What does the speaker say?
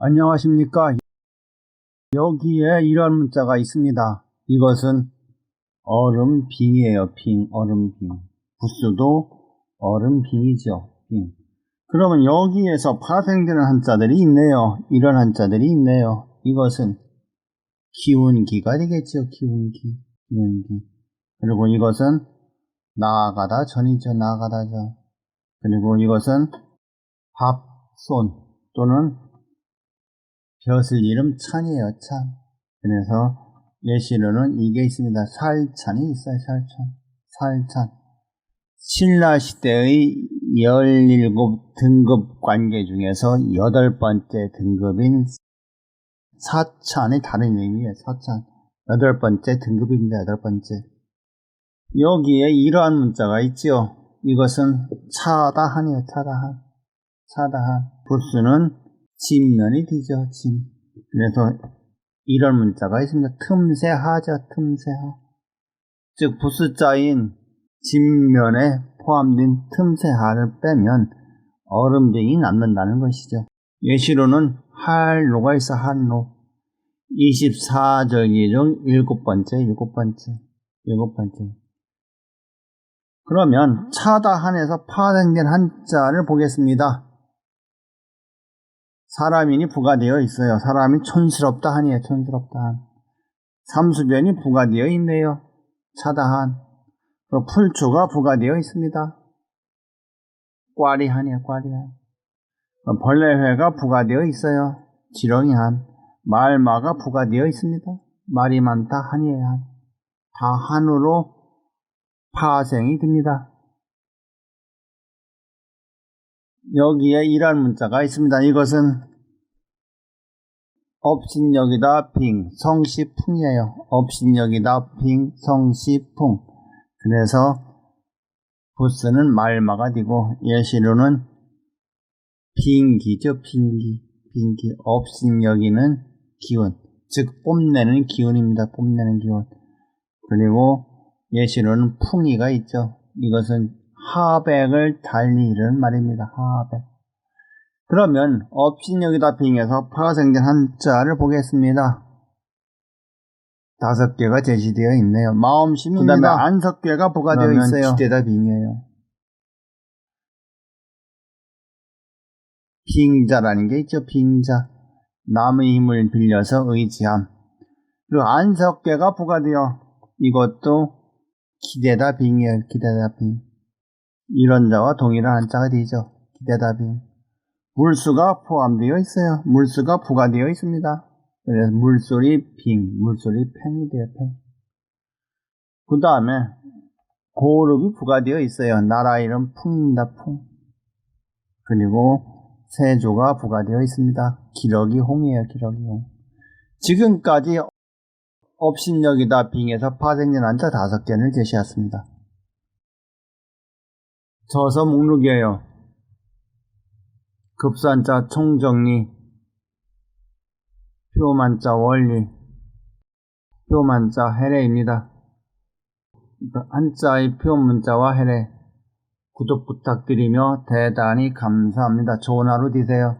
안녕하십니까. 여기에 이런 문자가 있습니다. 이것은 얼음 빙이에요. 빙, 얼음 빙. 부수도 얼음 빙이죠. 빙. 그러면 여기에서 파생되는 한자들이 있네요. 이런 한자들이 있네요. 이것은 기운기가 되겠죠. 기운기. 기운기. 그리고 이것은 나아가다 전이죠. 나아가다 전. 그리고 이것은 밥손 또는 벼슬 이름 찬이에요. 찬. 그래서 예시로는 이게 있습니다. 살찬이 있어요. 살찬. 살찬. 신라 시대의 17 등급 관계 중에서 여덟 번째 등급인 사찬이 다른 의미예요. 사찬. 여덟 번째 등급입니다. 여덟 번째. 여기에 이러한 문자가 있죠. 이것은 차다한이에요. 차다한. 차다한. 부수는 진면이 되죠. 진. 그래서 이런 문자가 있습니다. 틈새하죠. 틈새 하. 즉 부수자인 진면에 포함된 틈새 하를 빼면 얼음쟁이 남는다는 것이죠. 예시로는 할로가 있어 할로. 24절기 중 일곱 번째, 일곱 번째, 일곱 번째. 그러면 차다 한에서 파생된 한자를 보겠습니다. 사람인이 부가되어 있어요. 사람이 촌스럽다 한이에요. 촌스럽다 한. 삼수변이 부가되어 있네요. 차다한. 그리고 풀초가 부가되어 있습니다. 꽈리한이에요. 꽈리한. 벌레회가 부가되어 있어요. 지렁이한. 말마가 부가되어 있습니다. 말이 많다 한이에요. 한. 다 한으로 파생이 됩니다. 여기에 이란 문자가 있습니다. 이것은 업신여기다 빙, 성시풍이에요. 업신여기다 빙, 성시풍. 그래서 부스는 말마가 되고 예시로는 빙기죠. 빙기. 빙기. 업신여기는 기운. 즉 뽐내는 기운입니다. 뽐내는 기운. 그리고 예시로는 풍이가 있죠. 이것은 하백을 달리 이르는 말입니다. 하백. 그러면 업신여기다 빙에서 파생된 한자를 보겠습니다. 다섯 개가 제시되어 있네요. 마음심입니다. 그 다음에 안석괴가 부가되어 있어요. 기대다 빙이에요. 빙자라는 게 있죠. 빙자. 남의 힘을 빌려서 의지함. 그리고 안석괴가 부가되어 이것도 기대다 빙이에요. 기대다 빙. 이런 자와 동일한 한자가 되죠. 기대다 빙. 물수가 포함되어 있어요. 물수가 부가되어 있습니다. 그래서 물소리 빙, 물소리 팽이 돼요. 팽. 그 다음에 고룹이 부가되어 있어요. 나라 이름 풍입니다. 풍. 그리고 세조가 부가되어 있습니다. 기러기 홍이에요. 기러기 홍. 지금까지 업신여기다 빙에서 파생된 한자 다섯 개를 제시했습니다. 저서 목록이에요. 급산자 총정리, 표만자 원리, 표만자 해례입니다. 한자의 표문자와 해례, 구독 부탁드리며 대단히 감사합니다. 좋은 하루 되세요.